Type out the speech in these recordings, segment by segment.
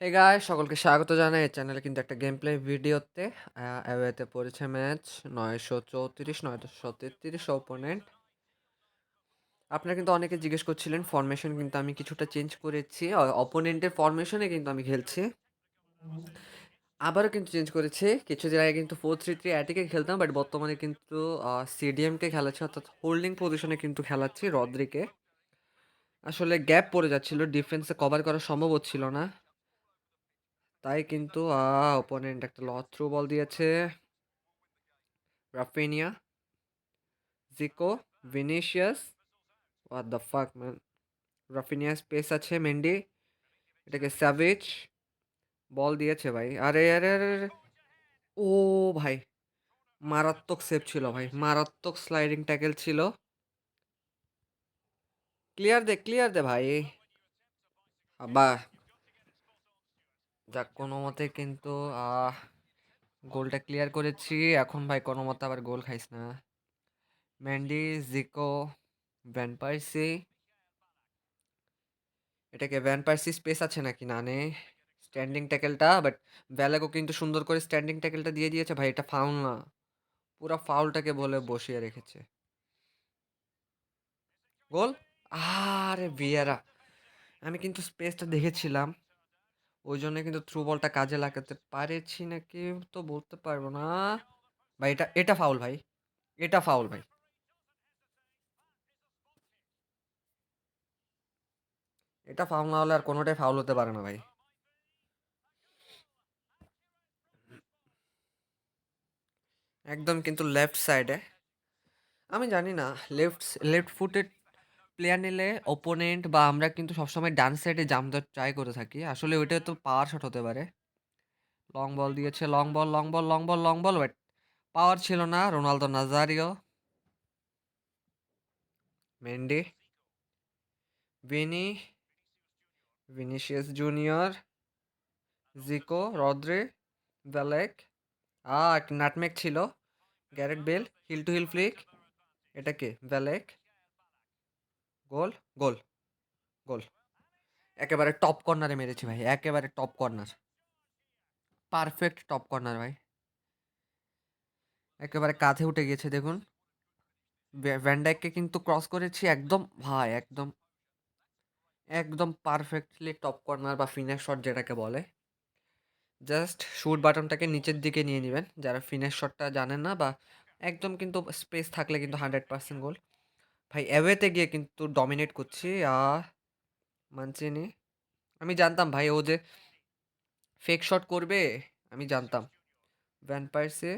Hey guys সকলকে স্বাগত জানাই এই চ্যানেলে কিন্তু একটা গেম প্লে ভিডিওতে অ্যাওয়েতে পড়েছে ম্যাচ নয়শো চৌত্রিশ, নয়শো তেত্রিশ অপোনেন্ট আপনারা কিন্তু অনেকে জিজ্ঞেস করছিলেন ফরমেশন কিন্তু আমি কিছুটা চেঞ্জ করেছি অপোনেন্টের ফরমেশনে কিন্তু আমি খেলছি। আবারও কিন্তু চেঞ্জ করেছি, কিছুদিন আগে কিন্তু ফোর থ্রি থ্রি অ্যাটিকে খেলতাম বাট বর্তমানে কিন্তু সিডিএমকে খেলাচ্ছি, অর্থাৎ হোল্ডিং পজিশনে কিন্তু খেলাচ্ছি রদ্রিকে। আসলে গ্যাপ পড়ে যাচ্ছিল ডিফেন্সে কভার করা সম্ভব হচ্ছিল না। তাই কিন্তু ওপোনেন্ট একটা ল থ্রু বল দিয়েছে। Raphinha Zico Vinicius what the fuck man Raphinha space আছে মেন্ডি এটাকে স্যাভেজ বল দিয়েছে ভাই। আরে আরে আরে। ও ভাই, মারাত্মক সেভ ছিল ভাই, মারাত্মক স্লাইডিং ট্যাকেল ছিল। ক্লিয়ার দে ক্লিয়ার দে ভাই। বাহ যাক, কোনো মতে কিন্তু গোলটা ক্লিয়ার করেছি। এখন ভাই কোনো মতে আবার গোল খাইস না। ম্যান্ডি জিকো ভ্যান পার্সি এটাকে ভ্যান পার্সি স্পেস আছে নাকি? না নে স্ট্যান্ডিং ট্যাকেলটা বাট ব্যালেগো কিন্তু সুন্দর করে স্ট্যান্ডিং ট্যাকেলটা দিয়ে দিয়েছে। ভাই, এটা ফাউল না। পুরো ফাউলটাকে বলে বসিয়ে রেখেছে। গোল? আরে, ভিয়ারা। আমি কিন্তু স্পেসটা দেখেছিলাম। ওই জন্য কিন্তু থ্রু বলটা কাজে লাগাতে পারেছি নাকি তো বলতে পারব না। ভাই, এটা এটা ফাউল ভাই, এটা ফাউল ভাই। এটা ফাউল না হলে আর কোনোটাই ফাউল হতে পারে না ভাই। একদম কিন্তু লেফট সাইডে আমি জানি না লেফট লেফট ফুটেড প্লেয়ার নিলে ওপোনেন্ট বা আমরা কিন্তু সবসময় ডান সাইডে জাম দেওয়ার ট্রাই করে থাকি। আসলে ওইটা তো পাওয়ার শট হতে পারে। লং বল দিয়েছে long ball long ball long ball long ball but power ছিল না। Ronaldo Nazario Mendy Vini Vinicius junior Zico রদ্রে ভ্যালেক আ একটা নাটমেক ছিল Gareth Bale heel to heel flick এটা কে? ভ্যালেক গোল গোল গোল। একেবারে টপ কর্নারে মেরেছি ভাই, একেবারে top corner perfect top corner ভাই। একেবারে কাঁধে উঠে গেছে দেখুন। ভ্যান্ডাইককে কিন্তু ক্রস করেছি একদম, ভাই, একদম। একদম পারফেক্টলি টপ কর্নার বা ফিনিশ শট যেটাকে বলে। জাস্ট শুট বাটনটাকে নিচের দিকে নিয়ে নেবেন। যারা ফিনিশ শটটা জানেন না বা একদম কিন্তু স্পেস থাকলে কিন্তু হান্ড্রেড পার্সেন্ট গোল ভাই অ্যাওয়েতে গিয়ে কিন্তু ডমিনেট করছি। আ মানচিনি আমি জানতাম ভাই, ও যে ফেক শট করবে, আমি জানতাম। Van Persie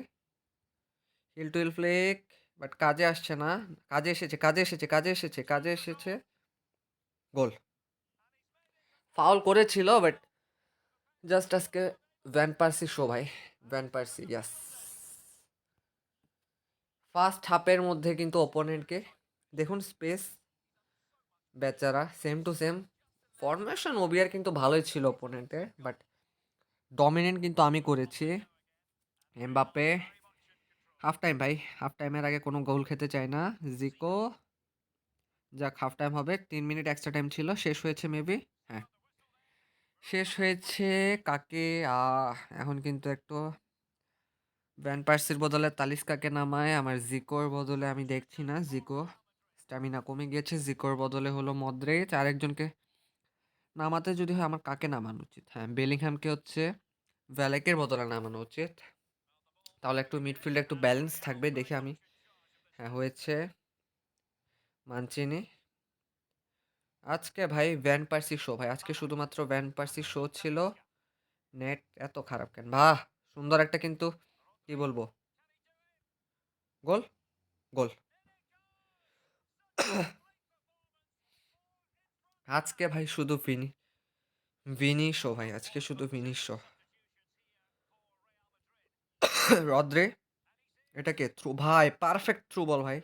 heel to heel flick but কাজে আসছে না। কাজে এসেছে কাজে এসেছে কাজে এসেছে কাজে এসেছে। গোল। ফাউল করেছিল বাট জাস্ট আজকে ভ্যান পার্সি শো ভাই। ভ্যান পার্সি ইয়াস ফার্স্ট হাফের মধ্যে কিন্তু ওপোনেন্টকে দেখুন স্পেস, বেচারা same to same formation O B R কিন্তু ভালোই ছিল ওপোনেন্টের বাট ডমিনেন্ট কিন্তু আমি করেছি। এমবাপে হাফ টাইম ভাই হাফ টাইমের আগে কোনো গোল খেতে চাই না। জিকো যাক হাফ টাইম হবে, তিন মিনিট এক্সট্রা টাইম ছিল, শেষ হয়েছে মেবি হ্যাঁ। শেষ হয়েছে কাকে? এখন কিন্তু একটু ভ্যান পার্সির বদলে তালিস্কাকে নামায়? আমার জিকোর বদলে আমি দেখছি না জিকো স্ট্যামিনা কমে গিয়েছে জিকোর বদলে হলো মদ্রেচ আরেকজনকে নামাতে যদি হয়, আমার কাকে নামানো উচিত? হ্যাঁ বেলিংহ্যামকে হচ্ছে ভ্যালেকের বদলে নামানো উচিত। তাহলে একটু মিডফিল্ডে একটু ব্যালেন্স থাকবে, দেখে আমি। হ্যাঁ হয়েছে। মানচিনি। আজকে ভাই ভ্যান পার্সি শো ভাই। আজকে শুধুমাত্র ভ্যান পার্সি শো ছিল। নেট এত খারাপ কেন? বাহ! সুন্দর একটা কিন্তু, কি বলব? গোল? গোল। আজকে ভাই শুধু ফিনি ভিনি শো ভাই, আজকে শুধু ভিনি শো রদ্রে এটাকে থ্রু ভাই পারফেক্ট থ্রু বল ভাই।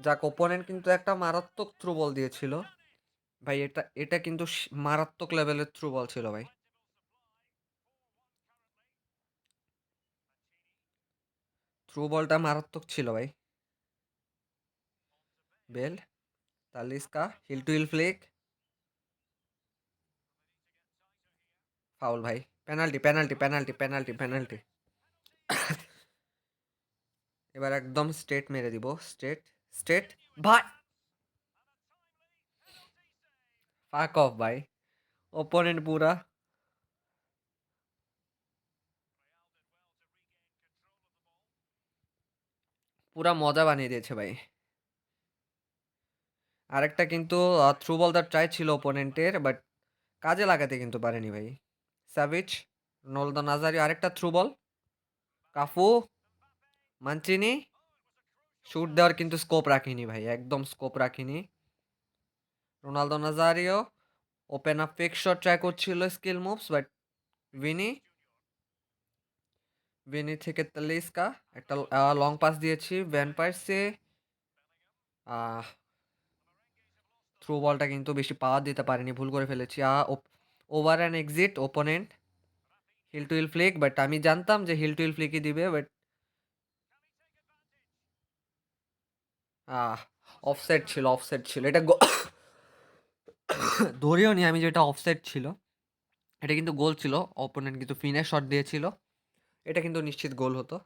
যাক ওপোনেন্ট কিন্তু একটা মারাত্মক থ্রু বল দিয়েছিল। ভাই, এটা এটা কিন্তু মারাত্মক লেভেলের থ্রু বল ছিল ভাই। থ্রু বলটা মারাত্মক ছিল ভাই। Bale, Talisca heel to heel flick. Foul ভাই, penalty penalty penalty penalty penalty. এবার একদম স্ট্রেট মেরে দিব, স্ট্রেট স্ট্রেট, ভাই। ফাক অফ ভাই, ওপোনেন্ট পুরা। পুরা মজা বানিয়ে দিয়েছে ভাই। আরেকটা কিন্তু থ্রু বল দা ট্রাই ছিল ওপোনেন্টের বাট কাজে লাগাতে কিন্তু পারেনি ভাই। স্যাভিচ নোলদা নাজারি আরেকটা through ball Cafu Mancini shoot দেওয়ার কিন্তু স্কোপ রাখিনি ভাই, একদম স্কোপ রাখিনি। Ronaldo Nazario open up fake shot try করছিল skill moves but Vini Vini থেকে তালিস্কা একটা লং পাস দিয়েছি ভ্যান পার্সে থ্রু বলটা কিন্তু বেশি পাওয়ার দিতে পারিনি, ভুল করে ফেলেছি। Over and exit opponent heel to heel flick but আমি জানতাম যে হিল টু হিল ফ্লিকই দিবে বাট অফসেট ছিল অফসেট ছিল। এটা ধরেও নি আমি যেটা অফসেট ছিল। এটা কিন্তু গোল ছিল অপোনেন্ট কিন্তু ফিনে শট দিয়েছিল। এটা কিন্তু নিশ্চিত গোল হতো।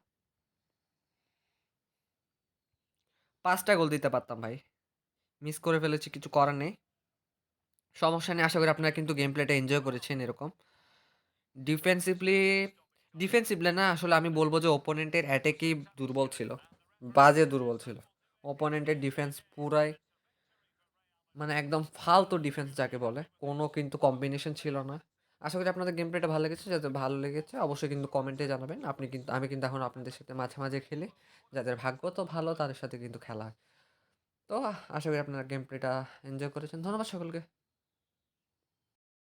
পাঁচটা গোল দিতে পারতাম ভাই। মিস করে ফেলেছি, কিছু করার নেই। সমস্যা নেই, আশা করি আপনারা কিন্তু গেম প্লেটা এনজয় করেছেন এরকম। ডিফেন্সিভলি ডিফেন্সিভলি না, আসলে আমি বলব যে ওপোনেন্টের অ্যাটেকেই দুর্বল ছিল, বাজে দুর্বল ছিল। ওপোনেন্টের ডিফেন্স পুরাই মানে একদম ফালতু ডিফেন্স যাকে বলে, কোনো কিন্তু কম্বিনেশন ছিল না। আশা করি আপনাদের গেম প্লেটা ভালো লেগেছে যাতে ভালো লেগেছে অবশ্যই কিন্তু কমেন্টে জানাবেন। আপনি কিন্তু আমি কিন্তু এখন আপনাদের সাথে মাঝে মাঝে খেলি, যাদের ভাগ্য তো ভালো তাদের সাথে কিন্তু খেলা হয়। তো আশা করি আপনারা গেম প্লেটা এনজয় করেছেন। ধন্যবাদ সকলকে।